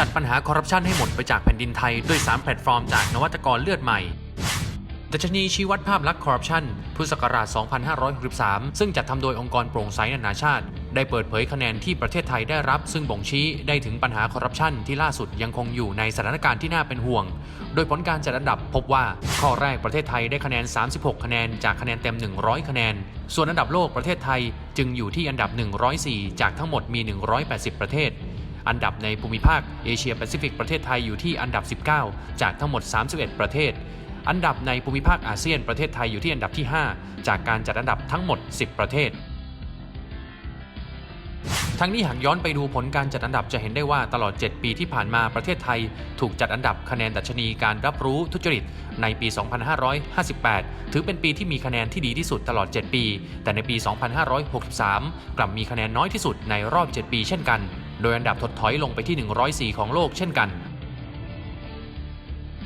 จัดปัญหาคอร์รัปชันให้หมดไปจากแผ่นดินไทยด้วย 3 แพลตฟอร์มจากนวัตกรเลือดใหม่ดัชนีชี้วัดภาพลักษณ์คอร์รัปชันพุทธศักราช 2563 ซึ่งจัดทำโดยองค์กรโปร่งใสนานาชาติ ได้เปิดเผยคะแนนที่ประเทศไทยได้รับ ซึ่งบ่งชี้ได้ถึงปัญหาคอร์รัปชันที่ล่าสุดยังคงอยู่ในสถานการณ์ที่น่าเป็นห่วง โดยผลการจัดอันดับพบว่า ข้อแรกประเทศไทยได้คะแนน 36 คะแนน จากคะแนนเต็ม 100 คะแนน ส่วนอันดับโลกประเทศไทยจึงอยู่ที่อันดับ 104 จากทั้งหมดมี 180 ประเทศ อันดับในภูมิภาคเอเชียแปซิฟิกประเทศไทยอยู่ที่อันดับ 19 จากทั้งหมด 31 ประเทศ อันดับในภูมิภาคอาเซียนประเทศไทยอยู่ที่อันดับที่ 5 จากการจัดอันดับทั้งหมด 10 ประเทศทั้งนี้หากย้อนไปดูผลการจัดอันดับจะเห็นได้ว่าตลอด 7 ปีที่ผ่านมาประเทศไทย ถูกจัดอันดับคะแนนดัชนีการรับรู้ทุจริตในปี 2558 ถือเป็นปีที่มีคะแนนที่ดีที่สุดตลอด 7 ปี แต่ในปี 2563 กลับมีคะแนนน้อยที่สุดในรอบ 7 ปีเช่นกัน โดยอันดับถดถอยลงไปที่ 104 ของโลกเช่นกัน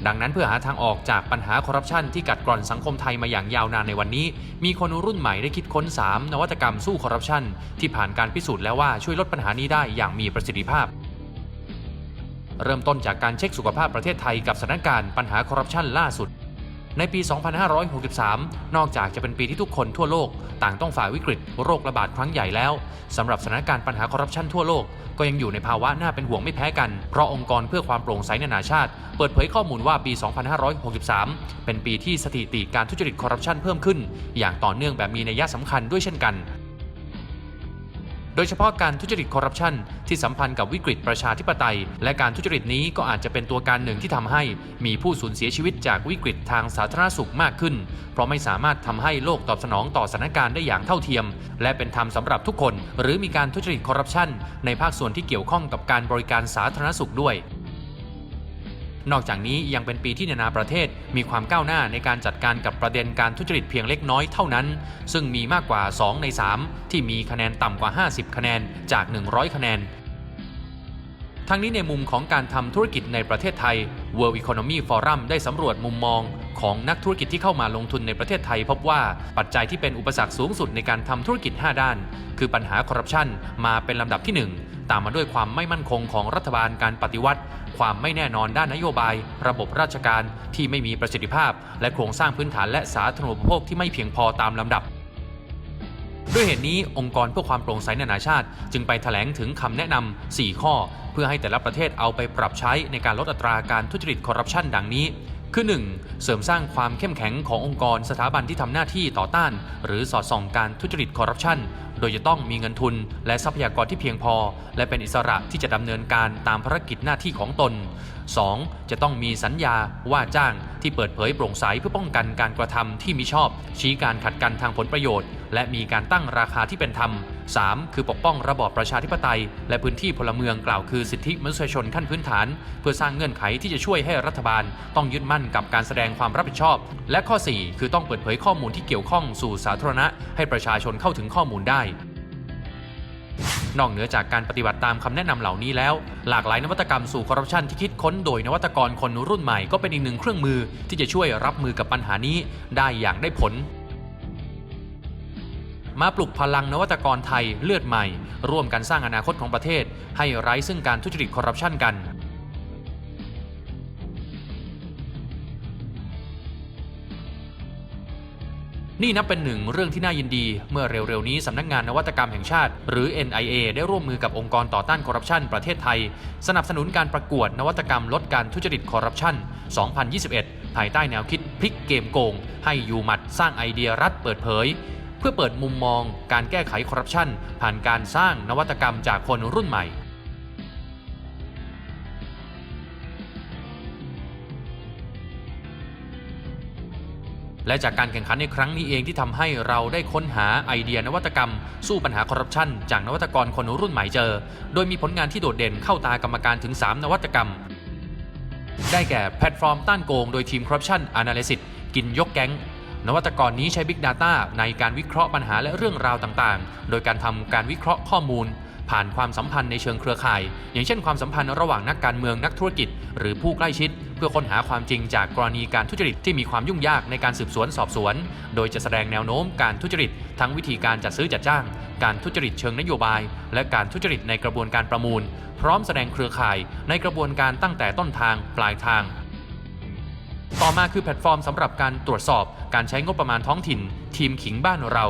ดังนั้นเพื่อหาทางออกจากปัญหาคอร์รัปชันที่กัดกร่อนสังคมไทยมาอย่างยาวนานในวันนี้ มีคนรุ่นใหม่ได้คิดค้น 3 นวัตกรรมสู้คอร์รัปชันที่ผ่านการพิสูจน์แล้วว่าช่วยลดปัญหานี้ได้อย่างมีประสิทธิภาพ เริ่มต้นจากการเช็คสุขภาพประเทศไทยกับสถานการณ์ปัญหาคอร์รัปชันล่าสุด ในปี 2563 นอกจากจะเป็นปีที่ทุกคนทั่วโลก ต่างต้องฝ่าวิกฤตโรคระบาดครั้งใหญ่แล้วสำหรับสถานการณ์ปัญหาคอร์รัปชันทั่วโลก ก็ยังอยู่ในภาวะน่าเป็นห่วงไม่แพ้กัน เพราะองค์กรเพื่อความโปร่งใสนานาชาติ เปิดเผยข้อมูลว่าปี 2563 เป็นปีที่สถิติการทุจริตคอร์รัปชันเพิ่มขึ้น อย่างต่อเนื่องแบบมีนัยสำคัญด้วยเช่นกัน ดยเฉพาะการทุจริตคอร์รัปชันที่สัมพันธ์กับวิกฤตประชาธิปไตย และการทุจริตนี้ก็อาจจะเป็นตัวการหนึ่งที่ทำให้ มีผู้สูญเสียชีวิตจากวิกฤตทางสาธารณสุขมากขึ้น เพราะไม่สามารถทำให้โลกตอบสนองต่อสถานการณ์ได้อย่างเท่าเทียม และเป็นธรรมสำหรับทุกคน หรือมีการทุจริตคอร์รัปชันในภาคส่วนที่เกี่ยวข้องกับการบริการสาธารณสุขด้วย นอกจากนี้ยังเป็นปีที่นานาประเทศมีความก้าวหน้าในการจัดการกับประเด็นการทุจริตเพียงเล็กน้อยเท่านั้น ซึ่งมีมากกว่า 2 ใน 3 ที่มีคะแนนต่ำกว่า 50 คะแนนจาก 100 คะแนน ทั้งนี้ในมุมของการทำธุรกิจในประเทศไทย World Economy Forum ได้สำรวจมุมมอง ของนักธุรกิจที่เข้ามาลงทุนในประเทศไทย พบว่าปัจจัยที่เป็นอุปสรรคสูงสุดในการทำธุรกิจ 5 ด้าน คือปัญหาคอร์รัปชันมาเป็นลำดับที่ 1 ตามมาด้วยความไม่มั่นคงของรัฐบาลการปฏิวัติ ความไม่แน่นอนด้านนโยบาย ระบบราชการที่ไม่มีประสิทธิภาพ และโครงสร้างพื้นฐานและสาธารณูปโภคที่ไม่เพียงพอตามลำดับด้วยเหตุนี้องค์กรเพื่อความโปร่งใสนานาชาติ จึงไปแถลงถึงคำแนะนำ4ข้อ เพื่อให้แต่ละประเทศเอาไปปรับใช้ในการลดอัตราการทุจริตคอร์รัปชันดังนี้ คือ 1. เสริมสร้างความเข้มแข็งขององค์กรสถาบันที่ทำหน้าที่ต่อต้าน หรือสอดส่องการทุจริตคอร์รัปชันโดยจะต้องมีเงินทุน และทรัพยากรที่เพียงพอ และเป็นอิสระที่จะดำเนินการตามภารกิจหน้าที่ของตน 2. จะต้องมีสัญญาว่าจ้างที่เปิดเผยโปร่งใสเพื่อป้องกันการกระทำที่มิชอบ ชี้การขัดกันทางผลประโยชน์ และมีการตั้งราคาที่เป็นธรรม 3. คือปกป้องระบอบประชาธิปไตย และพื้นที่พลเมืองกล่าวคือสิทธิมนุษยชนขั้นพื้นฐาน เพื่อสร้างเงื่อนไขที่จะช่วยให้รัฐบาล ต้องยึดมั่นกับการแสดงความรับผิดชอบ และข้อ 4 คือต้องเปิดเผยข้อมูลที่เกี่ยวข้องสู่สาธารณะ ให้ประชาชนเข้าถึงข้อมูลได้นอกเหนือจากการปฏิบัติตามคำแนะนำเหล่านี้แล้ว หลากหลายนวัตกรรมสู่คอร์รัปชันที่คิดค้นโดยนวัตกรคนรุ่นใหม่ก็เป็นอีกหนึ่งเครื่องมือที่จะช่วยรับมือกับปัญหานี้ได้อย่างได้ผล มาปลุกพลังนวัตกรไทยเลือดใหม่ ร่วมกันสร้างอนาคตของประเทศ ให้ไร้ซึ่งการทุจริตคอร์รัปชันกันนี่นับเป็นหนึ่งเรื่องที่น่ายินดี เมื่อเร็วๆนี้สำนักงานนวัตกรรมแห่งชาติ หรือ NIA ได้ร่วมมือกับองค์กรต่อต้านคอร์รัปชันประเทศไทย สนับสนุนการประกวดนวัตกรรมลดการทุจริตคอร์รัปชัน 2021 ภายใต้แนวคิดพลิกเกมโกง ให้อยู่หมัดสร้างไอเดียรัฐเปิดเผย เพื่อเปิดมุมมองการแก้ไขคอร์รัปชันผ่านการสร้างนวัตกรรมจากคนรุ่นใหม่ และจากการแข่งขันในครั้งนี้เองที่ทำให้เราได้ค้นหาไอเดียนวัตกรรม สู้ปัญหาคอร์รัปชันจากนวัตกรคนรุ่นใหม่เจอ โดยมีผลงานที่โดดเด่นเข้าตากรรมการถึง 3 นวัตกรรม ได้แก่แพลตฟอร์มต้านโกง โดยทีม Corruption Analysis กินยกแก๊ง นวัตกรนี้ใช้ Big Data ในการวิเคราะห์ปัญหาและเรื่องราวต่างๆ โดยการทำการวิเคราะห์ข้อมูล ผ่านความสัมพันธ์ในเชิงเครือข่าย อย่างเช่นความสัมพันธ์ระหว่างนักการเมืองนักธุรกิจ หรือผู้ใกล้ชิด เพื่อค้นหาความจริงจากกรณีการทุจริตที่มีความยุ่งยากในการสืบสวนสอบสวน โดยจะแสดงแนวโน้มการทุจริต ทั้งวิธีการจัดซื้อจัดจ้าง การทุจริตเชิงนโยบาย และการทุจริตในกระบวนการประมูล พร้อมแสดงเครือข่าย ในกระบวนการตั้งแต่ต้นทางปลายทาง ต่อมาคือแพลตฟอร์มสำหรับการตรวจสอบการใช้งบประมาณท้องถิ่น ทีมขิงบ้านเรา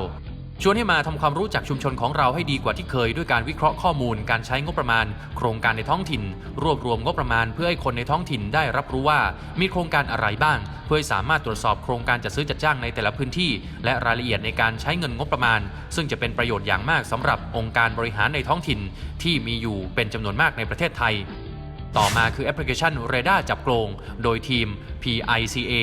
ชวนให้มาทำความรู้จักชุมชนของเราให้ดีกว่าที่เคย ด้วยการวิเคราะห์ข้อมูลการใช้งบประมาณ โครงการในท้องถิ่น รวบรวมงบประมาณเพื่อให้คนในท้องถิ่นได้รับรู้ว่า มีโครงการอะไรบ้าง เพื่อสามารถตรวจสอบโครงการจัดซื้อจัดจ้างในแต่ละพื้นที่ และรายละเอียดในการใช้เงินงบประมาณ ซึ่งจะเป็นประโยชน์อย่างมากสำหรับองค์การบริหารในท้องถิ่น ที่มีอยู่เป็นจำนวนมากในประเทศไทย ต่อมาคือแอปพลิเคชัน r a d a r จับโกงโดยทีม PICA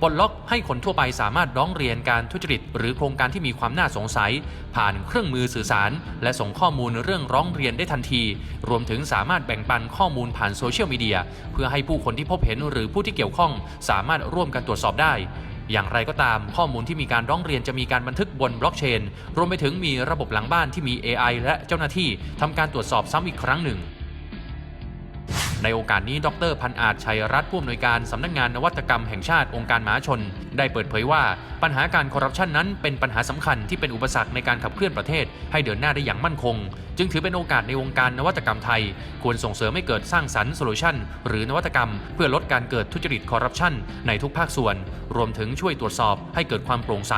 ปลดล็อกให้คนทั่วไปสามารถร้องเรียนการทุจริต หรือโครงการที่มีความน่าสงสัย ผ่านเครื่องมือสื่อสาร และส่งข้อมูลเรื่องร้องเรียนได้ทันที รวมถึงสามารถแบ่งปันข้อมูลผ่านโซเชียลมีเดียเพื่อให้ผู้คนที่พบเห็นหรือผู้ที่เกี่ยวข้อง สามารถร่วมกันตรวจสอบได้อย่างไรก็ตามข้อมูลที่มีการร้องเรียนจะมีการบันทึกบนบล็อกเชน รวมไปถึงมีระบบหลังบ้านที่มี AI และเจ้าหน้าที่ทำการตรวจสอบซ้ำอีกครั้งหนึ่ง ในโอกาสนี้ดรพันอาจชัยรัตน์ผู้อำนวยการสำนักงงานนวัตกรรมแห่งชาติองค์การมหาชน ได้เปิดเผยว่า ปัญหาการคอร์รัปชันนั้นเป็นปัญหาสำคัญที่เป็นอุปสรรคในการขับเคลื่อนประเทศ ให้เดินหน้าได้อย่างมั่นคง จึงถือเป็นโอกาสในวงการนวัตกรรมไทย ควรส่งเสริมให้เกิดสร้างสรรค์โซลูชันหรือนวัตกรรม เพื่อลดการเกิดทุจริตคอร์รัปชันในทุกภาคส่วน รวมถึงช่วยตรวจสอบให้เกิดความโปร่งใส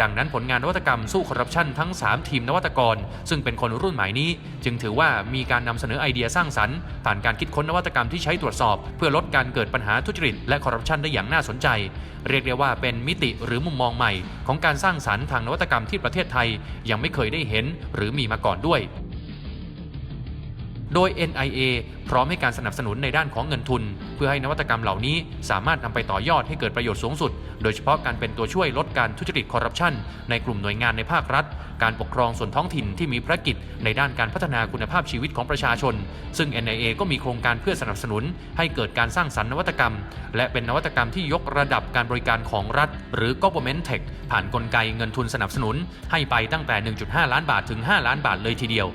ดังนั้นผลงานนวัตกรรมสู้คอร์รัปชันทั้ง 3 ทีมนวัตกร ซึ่งเป็นคนรุ่นใหม่นี้ จึงถือว่ามีการนำเสนอไอเดียสร้างสรรค์ผ่านการคิดค้นนวัตกรรมที่ใช้ตรวจสอบ เพื่อลดการเกิดปัญหาทุจริตและคอร์รัปชันได้อย่างน่าสนใจ เรียกได้ว่าเป็นมิติหรือมุมมองใหม่ ของการสร้างสรรค์ทางนวัตกรรมที่ประเทศไทย ยังไม่เคยได้เห็น หรือมีมาก่อนด้วย โดย NIA พร้อมให้การสนับสนุนในด้านของเงินทุน เพื่อให้นวัตกรรมเหล่านี้สามารถนำไปต่อยอดให้เกิดประโยชน์สูงสุด โดยเฉพาะการเป็นตัวช่วยลดการทุจริตคอร์รัปชันในกลุ่มหน่วยงานในภาครัฐ การปกครองส่วนท้องถิ่นที่มีภารกิจ ในด้านการพัฒนาคุณภาพชีวิตของประชาชน ซึ่ง NIA ก็มีโครงการเพื่อสนับสนุน ให้เกิดการสร้างสรรค์นวัตกรรม และเป็นนวัตกรรมที่ยกระดับการบริการของรัฐ หรือ government tech ผ่านกลไกเงินทุนสนับสนุน ให้ไปตั้งแต่ 1.5 ล้านบาทถึง 5 ล้านบาทเลยทีเดียว